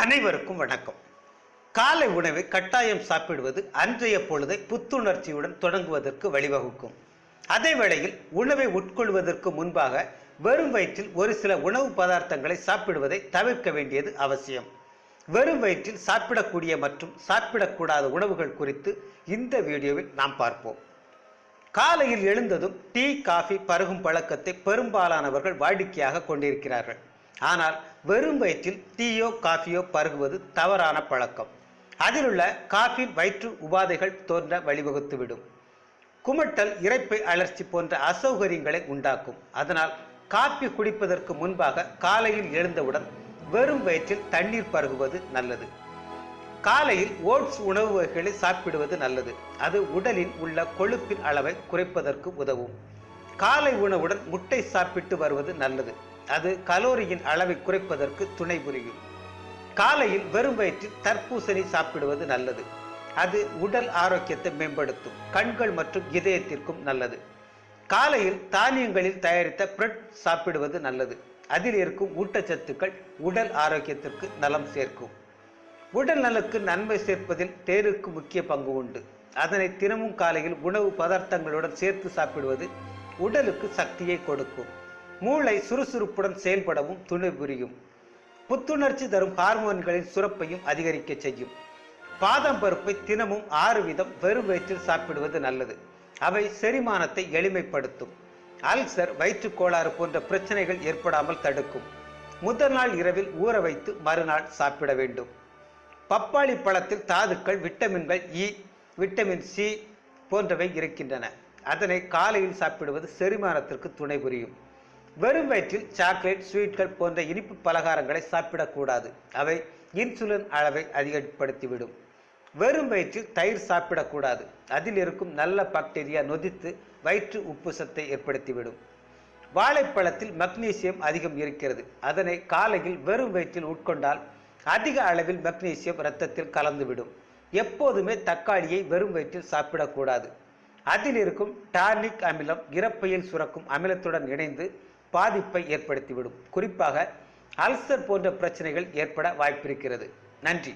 அனைவருக்கும் வணக்கம். காலை உணவை கட்டாயம் சாப்பிடுவது அன்றைய பொழுதை புத்துணர்ச்சியுடன் தொடங்குவதற்கு வழிவகுக்கும். அதே வேளையில் உணவை உட்கொள்வதற்கு முன்பாக வெறும் வயிற்றில் ஒரு சில உணவு பதார்த்தங்களை சாப்பிடுவதை தவிர்க்க வேண்டியது அவசியம். வெறும் வயிற்றில் சாப்பிடக்கூடிய மற்றும் சாப்பிடக்கூடாத உணவுகள் குறித்து இந்த வீடியோவில் நாம் பார்ப்போம். காலையில் எழுந்ததும் டீ காஃபி பருகும் பழக்கத்தை பெரும்பாலானவர்கள் வாடிக்கையாக கொண்டிருக்கிறார்கள். ஆனால் வெறும் வயிற்றில் டீயோ காஃபியோ பருகுவது தவறான பழக்கம். அதிலுள்ள காஃபி வயிற்று உபாதைகள் தோன்ற வழிவகுத்துவிடும் குமட்டல் இரைப்பை அழற்சி போன்ற அசௌகரியங்களை உண்டாக்கும். அதனால் காஃபி குடிப்பதற்கு முன்பாக காலையில் எழுந்தவுடன் வெறும் வயிற்றில் தண்ணீர் பருகுவது நல்லது. காலையில் ஓட்ஸ் உணவு வகைகளை சாப்பிடுவது நல்லது. அது உடலில் உள்ள கொழுப்பின் அளவை குறைப்பதற்கு உதவும். காலை உணவுடன் முட்டை சாப்பிட்டு வருவது நல்லது. அது கலோரியின் அளவை குறைப்பதற்கு துணை புரியும். காலையில் வெறும் வயிற்றில் தர்பூசணி சாப்பிடுவது நல்லது. அது உடல் ஆரோக்கியத்தை மேம்படுத்தும் கண்கள் மற்றும் இதயத்திற்கும் நல்லது. காலையில் தானியங்களில் தயாரித்த பிரெட் சாப்பிடுவது நல்லது. அதில் இருக்கும் ஊட்டச்சத்துக்கள் உடல் ஆரோக்கியத்திற்கு நலம் சேர்க்கும். உடல் நலக்கு நன்மை சேர்ப்பதில் தேருக்கு முக்கிய பங்கு உண்டு. அதனை தினமும் காலையில் உணவு பதார்த்தங்களுடன் சேர்த்து சாப்பிடுவது உடலுக்கு சக்தியை கொடுக்கும். மூளை சுறுசுறுப்புடன் செயல்படவும் துணை புரியும். புத்துணர்ச்சி தரும் ஹார்மோன்களின் சுரப்பையும் அதிகரிக்க செய்யும். பாதாம் பருப்பை தினமும் ஆறு வீதம் வெறும் வயிற்றில் சாப்பிடுவது நல்லது. அவை செரிமானத்தை எளிமைப்படுத்தும். அல்சர் வயிற்றுக் கோளாறு போன்ற பிரச்சனைகள் ஏற்படாமல் தடுக்கும். முதல் நாள் இரவில் ஊற வைத்து மறுநாள் சாப்பிட வேண்டும். பப்பாளி பழத்தில் தாதுக்கள் விட்டமின்கள் இ விட்டமின் சி போன்றவை இருக்கின்றன. அதனை காலையில் சாப்பிடுவது செரிமானத்திற்கு துணை புரியும். வெறும் வயிற்றில் சாக்லேட் ஸ்வீட்கள் போன்ற இனிப்பு பலகாரங்களை சாப்பிடக்கூடாது. அவை இன்சுலின் அளவை அதிகப்படுத்திவிடும். வெறும் வயிற்றில் தயிர் சாப்பிடக்கூடாது. அதில் இருக்கும் நல்ல பாக்டீரியா நொதித்து வயிற்று உப்பு சத்தை ஏற்படுத்திவிடும். வாழைப்பழத்தில் மக்னீசியம் அதிகம் இருக்கிறது. அதனை காலையில் வெறும் வயிற்றில் உட்கொண்டால் அதிக அளவில் மக்னீசியம் இரத்தத்தில் கலந்துவிடும். எப்போதுமே தக்காளியை வெறும் வயிற்றில் சாப்பிடக்கூடாது. அதில் இருக்கும் டார்னிக் அமிலம் இறப்பையில் சுரக்கும் அமிலத்துடன் இணைந்து பாதிப்பை ஏற்படுத்திவிடும். குறிப்பாக அல்சர் போன்ற பிரச்சனைகள் ஏற்பட வாய்ப்பிருக்கிறது. நன்றி.